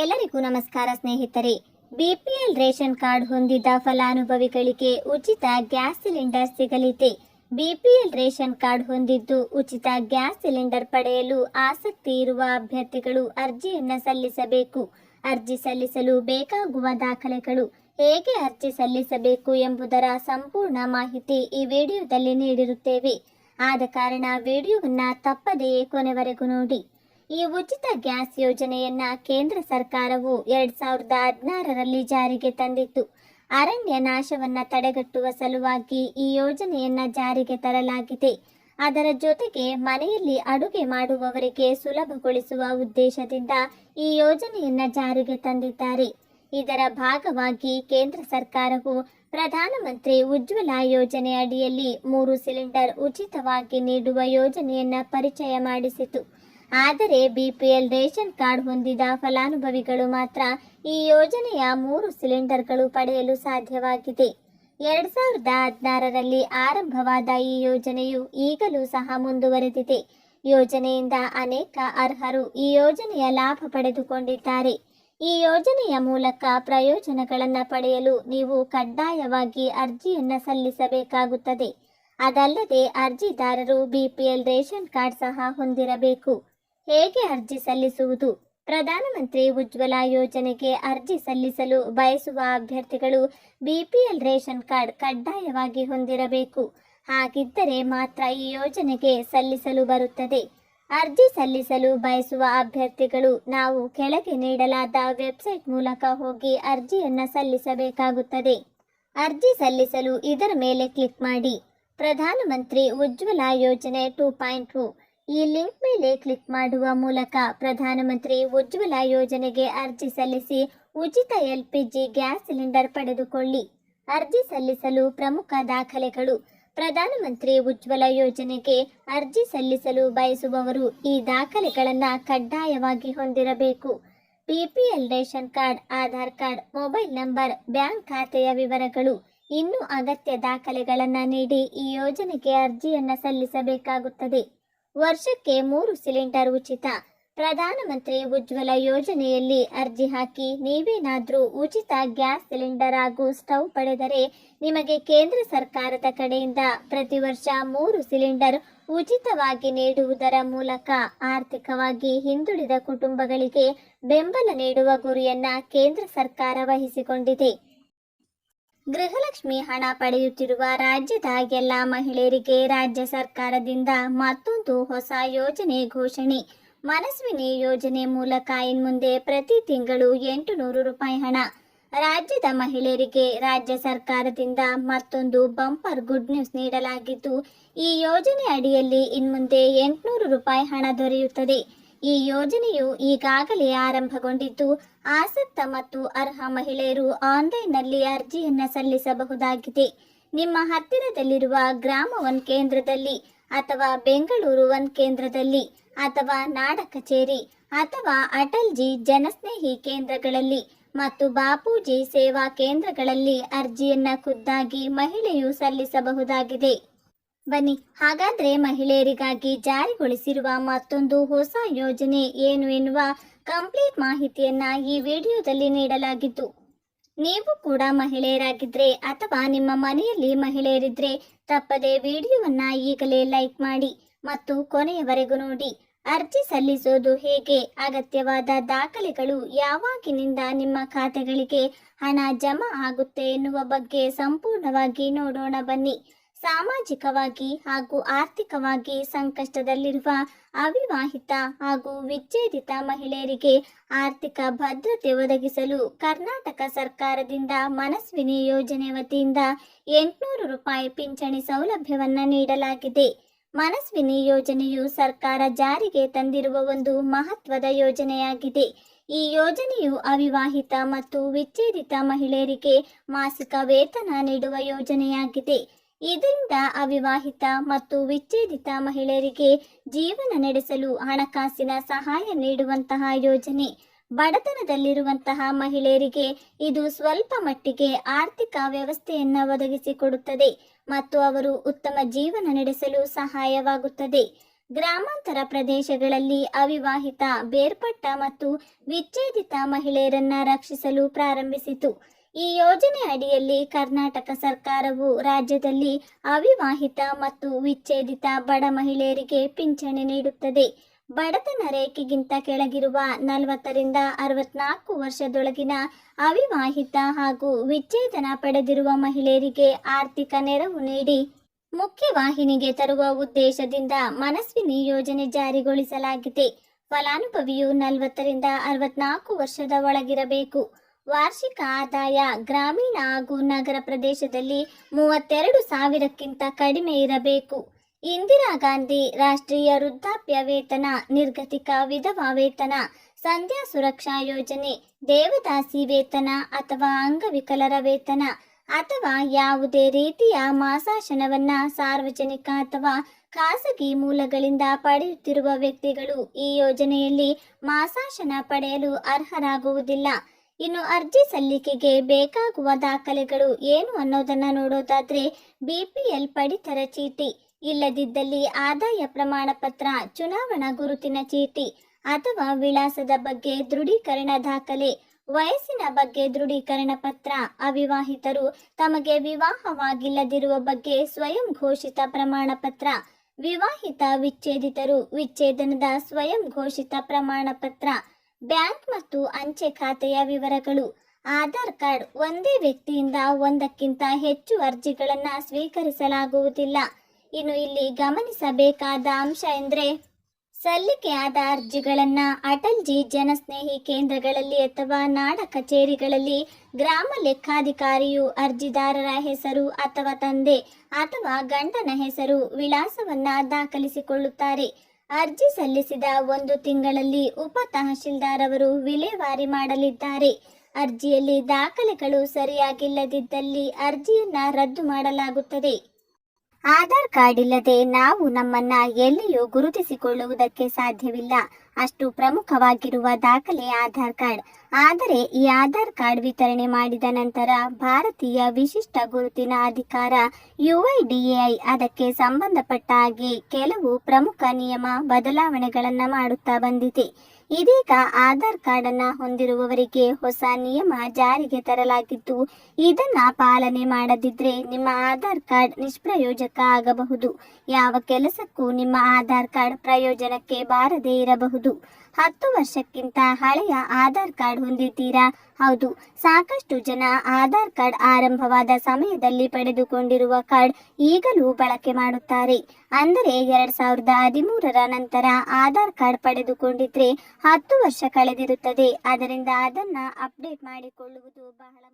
ಎಲ್ಲರಿಗೂ ನಮಸ್ಕಾರ ಸ್ನೇಹಿತರೆ. ಬಿಪಿಎಲ್ ರೇಷನ್ ಕಾರ್ಡ್ ಹೊಂದಿದ ಫಲಾನುಭವಿಗಳಿಗೆ ಉಚಿತ ಗ್ಯಾಸ್ ಸಿಲಿಂಡರ್ ಸಿಗಲಿದೆ. ಬಿಪಿಎಲ್ ರೇಷನ್ ಕಾರ್ಡ್ ಹೊಂದಿದ್ದು ಉಚಿತ ಗ್ಯಾಸ್ ಸಿಲಿಂಡರ್ ಪಡೆಯಲು ಆಸಕ್ತಿ ಇರುವ ಅಭ್ಯರ್ಥಿಗಳು ಅರ್ಜಿಯನ್ನು ಸಲ್ಲಿಸಬೇಕು. ಅರ್ಜಿ ಸಲ್ಲಿಸಲು ಬೇಕಾಗುವ ದಾಖಲೆಗಳು ಹೇಗೆ ಅರ್ಜಿ ಸಲ್ಲಿಸಬೇಕು ಎಂಬುದರ ಸಂಪೂರ್ಣ ಮಾಹಿತಿ ಈ ವಿಡಿಯೋದಲ್ಲಿ ನೀಡಿರುತ್ತೇವೆ. ಆದ ಕಾರಣ ವಿಡಿಯೋವನ್ನು ತಪ್ಪದೆಯೇ ಕೊನೆವರೆಗೂ ನೋಡಿ. ಈ ಉಚಿತ ಗ್ಯಾಸ್ ಯೋಜನೆಯನ್ನ ಕೇಂದ್ರ ಸರ್ಕಾರವು ಎರಡ್ ಸಾವಿರದ ಹದಿನಾರರಲ್ಲಿ ಜಾರಿಗೆ ತಂದಿತ್ತು. ಅರಣ್ಯ ನಾಶವನ್ನ ತಡೆಗಟ್ಟುವ ಸಲುವಾಗಿ ಈ ಯೋಜನೆಯನ್ನ ಜಾರಿಗೆ ತರಲಾಗಿದೆ. ಅದರ ಜೊತೆಗೆ ಮನೆಯಲ್ಲಿ ಅಡುಗೆ ಮಾಡುವವರಿಗೆ ಸುಲಭಗೊಳಿಸುವ ಉದ್ದೇಶದಿಂದ ಈ ಯೋಜನೆಯನ್ನ ಜಾರಿಗೆ ತಂದಿದ್ದಾರೆ. ಇದರ ಭಾಗವಾಗಿ ಕೇಂದ್ರ ಸರ್ಕಾರವು ಪ್ರಧಾನಮಂತ್ರಿ ಉಜ್ವಲ ಯೋಜನೆ ಅಡಿಯಲ್ಲಿ ಮೂರು ಸಿಲಿಂಡರ್ ಉಚಿತವಾಗಿ ನೀಡುವ ಯೋಜನೆಯನ್ನ ಪರಿಚಯ ಮಾಡಿಸಿತು. ಆದರೆ ಬಿಪಿಎಲ್ ರೇಷನ್ ಕಾರ್ಡ್ ಹೊಂದಿದ ಫಲಾನುಭವಿಗಳು ಮಾತ್ರ ಈ ಯೋಜನೆಯ ಮೂರು ಸಿಲಿಂಡರ್ಗಳು ಪಡೆಯಲು ಸಾಧ್ಯವಾಗಿದೆ. ಎರಡ್ ಸಾವಿರದ ಹದಿನಾರರಲ್ಲಿ ಆರಂಭವಾದ ಈ ಯೋಜನೆಯು ಈಗಲೂ ಸಹ ಮುಂದುವರೆದಿದೆ. ಯೋಜನೆಯಿಂದ ಅನೇಕ ಅರ್ಹರು ಈ ಯೋಜನೆಯ ಲಾಭ ಪಡೆದುಕೊಂಡಿದ್ದಾರೆ. ಈ ಯೋಜನೆಯ ಮೂಲಕ ಪ್ರಯೋಜನಗಳನ್ನು ಪಡೆಯಲು ನೀವು ಕಡ್ಡಾಯವಾಗಿ ಅರ್ಜಿಯನ್ನು ಸಲ್ಲಿಸಬೇಕಾಗುತ್ತದೆ. ಅದಲ್ಲದೆ ಅರ್ಜಿದಾರರು ಬಿಪಿಎಲ್ ರೇಷನ್ ಕಾರ್ಡ್ ಸಹ ಹೊಂದಿರಬೇಕು. ಹೇಗೆ ಅರ್ಜಿ ಸಲ್ಲಿಸುವುದು? ಪ್ರಧಾನಮಂತ್ರಿ ಉಜ್ವಲ ಯೋಜನೆಗೆ ಅರ್ಜಿ ಸಲ್ಲಿಸಲು ಬಯಸುವ ಅಭ್ಯರ್ಥಿಗಳು ಬಿಪಿಎಲ್ ರೇಷನ್ ಕಾರ್ಡ್ ಕಡ್ಡಾಯವಾಗಿ ಹೊಂದಿರಬೇಕು. ಹಾಗಿದ್ದರೆ ಮಾತ್ರ ಈ ಯೋಜನೆಗೆ ಸಲ್ಲಿಸಲು ಬರುತ್ತದೆ. ಅರ್ಜಿ ಸಲ್ಲಿಸಲು ಬಯಸುವ ಅಭ್ಯರ್ಥಿಗಳು ನಾವು ಕೆಳಗೆ ನೀಡಲಾದ ವೆಬ್ಸೈಟ್ ಮೂಲಕ ಹೋಗಿ ಅರ್ಜಿಯನ್ನು ಸಲ್ಲಿಸಬೇಕಾಗುತ್ತದೆ. ಅರ್ಜಿ ಸಲ್ಲಿಸಲು ಇದರ ಮೇಲೆ ಕ್ಲಿಕ್ ಮಾಡಿ. Pradhanmantri Ujjwala Yojana two point two ಈ ಲಿಂಕ್ ಮೇಲೆ ಕ್ಲಿಕ್ ಮಾಡುವ ಮೂಲಕ ಪ್ರಧಾನಮಂತ್ರಿ ಉಜ್ವಲ ಯೋಜನೆಗೆ ಅರ್ಜಿ ಸಲ್ಲಿಸಿ ಉಚಿತ ಎಲ್ಪಿಜಿ ಗ್ಯಾಸ್ ಸಿಲಿಂಡರ್ ಪಡೆದುಕೊಳ್ಳಿ. ಅರ್ಜಿ ಸಲ್ಲಿಸಲು ಪ್ರಮುಖ ದಾಖಲೆಗಳು. ಪ್ರಧಾನಮಂತ್ರಿ ಉಜ್ವಲ ಯೋಜನೆಗೆ ಅರ್ಜಿ ಸಲ್ಲಿಸಲು ಬಯಸುವವರು ಈ ದಾಖಲೆಗಳನ್ನು ಕಡ್ಡಾಯವಾಗಿ ಹೊಂದಿರಬೇಕು. BPL ration card, Aadhaar card, mobile number, bank ಖಾತೆಯ ವಿವರಗಳು. ಇನ್ನೂ ಅಗತ್ಯ ದಾಖಲೆಗಳನ್ನು ನೀಡಿ ಈ ಯೋಜನೆಗೆ ಅರ್ಜಿಯನ್ನು ಸಲ್ಲಿಸಬೇಕಾಗುತ್ತದೆ. ವರ್ಷಕ್ಕೆ ಮೂರು ಸಿಲಿಂಡರ್ ಉಚಿತ. ಪ್ರಧಾನಮಂತ್ರಿ ಉಜ್ವಲ ಯೋಜನೆಯಲ್ಲಿ ಅರ್ಜಿ ಹಾಕಿ ನೀವೇನಾದರೂ ಉಚಿತ ಗ್ಯಾಸ್ ಸಿಲಿಂಡರ್ ಹಾಗೂ ಸ್ಟವ್ ಪಡೆದರೆ ನಿಮಗೆ ಕೇಂದ್ರ ಸರ್ಕಾರದ ಕಡೆಯಿಂದ ಪ್ರತಿ ವರ್ಷ ಮೂರು ಸಿಲಿಂಡರ್ ಉಚಿತವಾಗಿ ನೀಡುವುದರ ಮೂಲಕ ಆರ್ಥಿಕವಾಗಿ ಹಿಂದುಳಿದ ಕುಟುಂಬಗಳಿಗೆ ಬೆಂಬಲ ನೀಡುವ ಗುರಿಯನ್ನ ಕೇಂದ್ರ ಸರ್ಕಾರ ವಹಿಸಿಕೊಂಡಿದೆ. ಗೃಹಲಕ್ಷ್ಮಿ ಹಣ ಪಡೆಯುತ್ತಿರುವ ರಾಜ್ಯದ ಎಲ್ಲ ಮಹಿಳೆಯರಿಗೆ ರಾಜ್ಯ ಸರ್ಕಾರದಿಂದ ಮತ್ತೊಂದು ಹೊಸ ಯೋಜನೆ ಘೋಷಣೆ. ಮನಸ್ವಿನಿ ಯೋಜನೆ ಮೂಲಕ ಇನ್ಮುಂದೆ ಪ್ರತಿ ತಿಂಗಳು ಎಂಟು ನೂರು ರೂಪಾಯಿ ಹಣ. ರಾಜ್ಯದ ಮಹಿಳೆಯರಿಗೆ ರಾಜ್ಯ ಸರ್ಕಾರದಿಂದ ಮತ್ತೊಂದು ಬಂಪರ್ ಗುಡ್ ನ್ಯೂಸ್ ನೀಡಲಾಗಿದ್ದು, ಈ ಯೋಜನೆ ಅಡಿಯಲ್ಲಿ ಇನ್ಮುಂದೆ ಎಂಟುನೂರು ರೂಪಾಯಿ ಹಣ ದೊರೆಯುತ್ತದೆ. ಈ ಯೋಜನೆಯು ಈಗಾಗಲೇ ಆರಂಭಗೊಂಡಿದ್ದು. ಆಸಕ್ತ ಮತ್ತು ಅರ್ಹ ಮಹಿಳೆಯರು ಆನ್ಲೈನ್ನಲ್ಲಿ ಅರ್ಜಿಯನ್ನು ಸಲ್ಲಿಸಬಹುದಾಗಿದೆ. ನಿಮ್ಮ ಹತ್ತಿರದಲ್ಲಿರುವ ಗ್ರಾಮ ಒನ್ ಕೇಂದ್ರದಲ್ಲಿ ಅಥವಾ ಬೆಂಗಳೂರು ಒನ್ ಕೇಂದ್ರದಲ್ಲಿ ಅಥವಾ ನಾಡ ಕಚೇರಿ ಅಥವಾ ಅಟಲ್ಜಿ ಜನಸ್ನೇಹಿ ಕೇಂದ್ರಗಳಲ್ಲಿ ಮತ್ತು ಬಾಪೂಜಿ ಸೇವಾ ಕೇಂದ್ರಗಳಲ್ಲಿ ಅರ್ಜಿಯನ್ನು ಖುದ್ದಾಗಿ ಮಹಿಳೆಯು ಸಲ್ಲಿಸಬಹುದಾಗಿದೆ. ಬನ್ನಿ. ಹಾಗಾದ್ರೆ ಮಹಿಳೆಯರಿಗಾಗಿ ಜಾರಿಗೊಳಿಸಿರುವ ಮತ್ತೊಂದು ಹೊಸ ಯೋಜನೆ ಏನು ಎನ್ನುವ ಕಂಪ್ಲೀಟ್ ಮಾಹಿತಿಯನ್ನ ಈ ವಿಡಿಯೋದಲ್ಲಿ ನೀಡಲಾಗಿದ್ದು, ನೀವು ಕೂಡ ಮಹಿಳೆಯರಾಗಿದ್ರೆ ಅಥವಾ ನಿಮ್ಮ ಮನೆಯಲ್ಲಿ ಮಹಿಳೆಯರಿದ್ರೆ ತಪ್ಪದೆ ವಿಡಿಯೋವನ್ನ ಈಗಲೇ ಲೈಕ್ ಮಾಡಿ ಮತ್ತು ಕೊನೆಯವರೆಗೂ ನೋಡಿ. ಅರ್ಜಿ ಸಲ್ಲಿಸೋದು ಹೇಗೆ? ಅಗತ್ಯವಾದ ದಾಖಲೆಗಳು ಯಾವಾಗಿನಿಂದ ನಿಮ್ಮ ಖಾತೆಗಳಿಗೆ ಹಣ ಜಮಾ ಆಗುತ್ತೆ ಎನ್ನುವ ಬಗ್ಗೆ ಸಂಪೂರ್ಣವಾಗಿ ನೋಡೋಣ ಬನ್ನಿ. ಸಾಮಾಜಿಕವಾಗಿ ಹಾಗೂ ಆರ್ಥಿಕವಾಗಿ ಸಂಕಷ್ಟದಲ್ಲಿರುವ ಅವಿವಾಹಿತ ಹಾಗೂ ವಿಚ್ಛೇದಿತ ಮಹಿಳೆಯರಿಗೆ ಆರ್ಥಿಕ ಭದ್ರತೆ ಒದಗಿಸಲು ಕರ್ನಾಟಕ ಸರ್ಕಾರದಿಂದ ಮನಸ್ವಿನಿ ಯೋಜನೆ ವತಿಯಿಂದ ಎಂಟುನೂರು ರೂಪಾಯಿ ಪಿಂಚಣಿ ಸೌಲಭ್ಯವನ್ನು ನೀಡಲಾಗಿದೆ. ಮನಸ್ವಿನಿ ಯೋಜನೆಯು ಸರ್ಕಾರ ಜಾರಿಗೆ ತಂದಿರುವ ಒಂದು ಮಹತ್ವದ ಯೋಜನೆಯಾಗಿದೆ. ಈ ಯೋಜನೆಯು ಅವಿವಾಹಿತ ಮತ್ತು ವಿಚ್ಛೇದಿತ ಮಹಿಳೆಯರಿಗೆ ಮಾಸಿಕ ವೇತನ ನೀಡುವ ಯೋಜನೆಯಾಗಿದೆ. ಇದರಿಂದ ಅವಿವಾಹಿತ ಮತ್ತು ವಿಚ್ಛೇದಿತ ಮಹಿಳೆಯರಿಗೆ ಜೀವನ ನಡೆಸಲು ಹಣಕಾಸಿನ ಸಹಾಯ ನೀಡುವಂತಹ ಯೋಜನೆ. ಬಡತನದಲ್ಲಿರುವಂತಹ ಮಹಿಳೆಯರಿಗೆ ಇದು ಸ್ವಲ್ಪ ಮಟ್ಟಿಗೆ ಆರ್ಥಿಕ ವ್ಯವಸ್ಥೆಯನ್ನು ಒದಗಿಸಿಕೊಡುತ್ತದೆ ಮತ್ತು ಅವರು ಉತ್ತಮ ಜೀವನ ನಡೆಸಲು ಸಹಾಯವಾಗುತ್ತದೆ. ಗ್ರಾಮಾಂತರ ಪ್ರದೇಶಗಳಲ್ಲಿ ಅವಿವಾಹಿತ, ಬೇರ್ಪಟ್ಟ ಮತ್ತು ವಿಚ್ಛೇದಿತ ಮಹಿಳೆಯರನ್ನ ರಕ್ಷಿಸಲು ಪ್ರಾರಂಭಿಸಿತು. ಈ ಯೋಜನೆ ಅಡಿಯಲ್ಲಿ ಕರ್ನಾಟಕ ಸರ್ಕಾರವು ರಾಜ್ಯದಲ್ಲಿ ಅವಿವಾಹಿತ ಮತ್ತು ವಿಚ್ಛೇದಿತ ಬಡ ಮಹಿಳೆಯರಿಗೆ ಪಿಂಚಣಿ ನೀಡುತ್ತದೆ. ಬಡತನ ರೇಖೆಗಿಂತ ಕೆಳಗಿರುವ ನಲವತ್ತರಿಂದ ಅರವತ್ನಾಲ್ಕು ವರ್ಷದೊಳಗಿನ ಅವಿವಾಹಿತ ಹಾಗೂ ವಿಚ್ಛೇದನ ಪಡೆದಿರುವ ಮಹಿಳೆಯರಿಗೆ ಆರ್ಥಿಕ ನೆರವು ನೀಡಿ ಮುಖ್ಯವಾಹಿನಿಗೆ ತರುವ ಉದ್ದೇಶದಿಂದ ಮನಸ್ವಿನಿ ಯೋಜನೆ ಜಾರಿಗೊಳಿಸಲಾಗಿದೆ. ಫಲಾನುಭವಿಯು ನಲವತ್ತರಿಂದ ಅರವತ್ನಾಲ್ಕು ವರ್ಷದ ಒಳಗಿರಬೇಕು. ವಾರ್ಷಿಕ ಆದಾಯ ಗ್ರಾಮೀಣ ಹಾಗೂ ನಗರ ಪ್ರದೇಶದಲ್ಲಿ ಮೂವತ್ತೆರಡು ಸಾವಿರಕ್ಕಿಂತ ಕಡಿಮೆ ಇರಬೇಕು. ಇಂದಿರಾ ಗಾಂಧಿ ರಾಷ್ಟ್ರೀಯ ವೃದ್ಧಾಪ್ಯ ವೇತನ ನಿರ್ಗತಿಕ ವಿಧವಾ ವೇತನ, ಸಂಧ್ಯಾ ಸುರಕ್ಷಾ ಯೋಜನೆ, ದೇವದಾಸಿ ವೇತನ ಅಥವಾ ಅಂಗವಿಕಲರ ವೇತನ ಅಥವಾ ಯಾವುದೇ ರೀತಿಯ ಮಾಸಾಶನವನ್ನ ಸಾರ್ವಜನಿಕ ಅಥವಾ ಖಾಸಗಿ ಮೂಲಗಳಿಂದ ಪಡೆಯುತ್ತಿರುವ ವ್ಯಕ್ತಿಗಳು ಈ ಯೋಜನೆಯಲ್ಲಿ ಮಾಸಾಶನ ಪಡೆಯಲು ಅರ್ಹರಾಗುವುದಿಲ್ಲ. ಇನ್ನು ಅರ್ಜಿ ಸಲ್ಲಿಕೆಗೆ ಬೇಕಾಗುವ ದಾಖಲೆಗಳು ಏನು ಅನ್ನೋದನ್ನ ನೋಡೋದಾದ್ರೆ ಬಿಪಿಎಲ್ ಪಡಿತರ ಚೀಟಿ, ಇಲ್ಲದಿದ್ದಲ್ಲಿ ಆದಾಯ ಪ್ರಮಾಣ ಪತ್ರ ಚುನಾವಣಾ ಗುರುತಿನ ಚೀಟಿ ಅಥವಾ ವಿಳಾಸದ ಬಗ್ಗೆ ದೃಢೀಕರಣ ದಾಖಲೆ ವಯಸ್ಸಿನ ಬಗ್ಗೆ ದೃಢೀಕರಣ ಪತ್ರ. ಅವಿವಾಹಿತರು ತಮಗೆ ವಿವಾಹವಾಗಿಲ್ಲದಿರುವ ಬಗ್ಗೆ ಸ್ವಯಂ ಘೋಷಿತ ಪ್ರಮಾಣ ಪತ್ರ. ವಿವಾಹಿತ ವಿಚ್ಛೇದಿತರು ವಿಚ್ಛೇದನದ ಸ್ವಯಂ ಘೋಷಿತ ಪ್ರಮಾಣ ಪತ್ರ. ಬ್ಯಾಂಕ್ ಮತ್ತು ಅಂಚೆ ಖಾತೆಯ ವಿವರಗಳು. ಆಧಾರ್ ಕಾರ್ಡ್ ಒಂದೇ ವ್ಯಕ್ತಿಯಿಂದ ಒಂದಕ್ಕಿಂತ ಹೆಚ್ಚು ಅರ್ಜಿಗಳನ್ನು ಸ್ವೀಕರಿಸಲಾಗುವುದಿಲ್ಲ. ಇನ್ನು ಇಲ್ಲಿ ಗಮನಿಸಬೇಕಾದ ಅಂಶ ಎಂದ್ರೆ ಸಲ್ಲಿಕೆಯಾದ ಅರ್ಜಿಗಳನ್ನ ಅಟಲ್ಜಿ ಜನಸ್ನೇಹಿ ಕೇಂದ್ರಗಳಲ್ಲಿ ಅಥವಾ ನಾಡ ಕಚೇರಿಗಳಲ್ಲಿ ಗ್ರಾಮ ಲೆಕ್ಕಾಧಿಕಾರಿಯು ಅರ್ಜಿದಾರರ ಹೆಸರು ಅಥವಾ ತಂದೆ ಅಥವಾ ಗಂಡನ ಹೆಸರು ವಿಳಾಸವನ್ನ ದಾಖಲಿಸಿಕೊಳ್ಳುತ್ತಾರೆ. ಅರ್ಜಿ ಸಲ್ಲಿಸಿದ ಒಂದು ತಿಂಗಳಲ್ಲಿ ಉಪ ತಹಶೀಲ್ದಾರ್ ಅವರು ವಿಲೇವಾರಿ ಮಾಡಲಿದ್ದಾರೆ. ಅರ್ಜಿಯಲ್ಲಿ ದಾಖಲೆಗಳು ಸರಿಯಾಗಿಲ್ಲದಿದ್ದಲ್ಲಿ ಅರ್ಜಿಯನ್ನ ರದ್ದು ಮಾಡಲಾಗುತ್ತದೆ. ಆಧಾರ್ ಕಾರ್ಡ್ ಇಲ್ಲದೆ ನಾವು ನಮ್ಮನ್ನ ಎಲ್ಲಿಯೂ ಗುರುತಿಸಿಕೊಳ್ಳುವುದಕ್ಕೆ ಸಾಧ್ಯವಿಲ್ಲ. ಅಷ್ಟು ಪ್ರಮುಖವಾಗಿರುವ ದಾಖಲೆ ಆಧಾರ್ ಕಾರ್ಡ್. ಆದರೆ ಈ ಆಧಾರ್ ಕಾರ್ಡ್ ವಿತರಣೆ ಮಾಡಿದ ನಂತರ ಭಾರತೀಯ ವಿಶಿಷ್ಟ ಗುರುತಿನ ಅಧಿಕಾರ ಯುಐಡಿಎಐ ಅದಕ್ಕೆ ಸಂಬಂಧಪಟ್ಟ ಹಾಗೆ ಕೆಲವು ಪ್ರಮುಖ ನಿಯಮ ಬದಲಾವಣೆಗಳನ್ನು ಮಾಡುತ್ತಾ ಬಂದಿದೆ. ಇದೀಗ ಆಧಾರ್ ಕಾರ್ಡ್ ಅನ್ನ ಹೊಂದಿರುವವರಿಗೆ ಹೊಸ ನಿಯಮ ಜಾರಿಗೆ ತರಲಾಗಿದ್ದು, ಇದನ್ನ ಪಾಲನೆ ಮಾಡದಿದ್ರೆ ನಿಮ್ಮ ಆಧಾರ್ ಕಾರ್ಡ್ ನಿಷ್ಪ್ರಯೋಜಕ ಆಗಬಹುದು. ಯಾವ ಕೆಲಸಕ್ಕೂ ನಿಮ್ಮ ಆಧಾರ್ ಕಾರ್ಡ್ ಪ್ರಯೋಜನಕ್ಕೆ ಬಾರದೇ ಇರಬಹುದು. ಹತ್ತು ವರ್ಷಕ್ಕಿಂತ ಹಳೆಯ ಆಧಾರ್ ಕಾರ್ಡ್ ಹೊಂದಿದ್ದೀರಾ? ಹೌದು, ಸಾಕಷ್ಟು ಜನ ಆಧಾರ್ ಕಾರ್ಡ್ ಆರಂಭವಾದ ಸಮಯದಲ್ಲಿ ಪಡೆದುಕೊಂಡಿರುವ ಕಾರ್ಡ್ ಈಗಲೂ ಬಳಕೆ ಮಾಡುತ್ತಾರೆ. ಅಂದರೆ ಎರಡ್ ಸಾವಿರದ ಹದಿಮೂರರ ನಂತರ ಆಧಾರ್ ಕಾರ್ಡ್ ಪಡೆದುಕೊಂಡಿದ್ರೆ ಹತ್ತು ವರ್ಷ ಕಳೆದಿರುತ್ತದೆ. ಅದರಿಂದ ಅದನ್ನ ಅಪ್ಡೇಟ್ ಮಾಡಿಕೊಳ್ಳುವುದು ಬಹಳ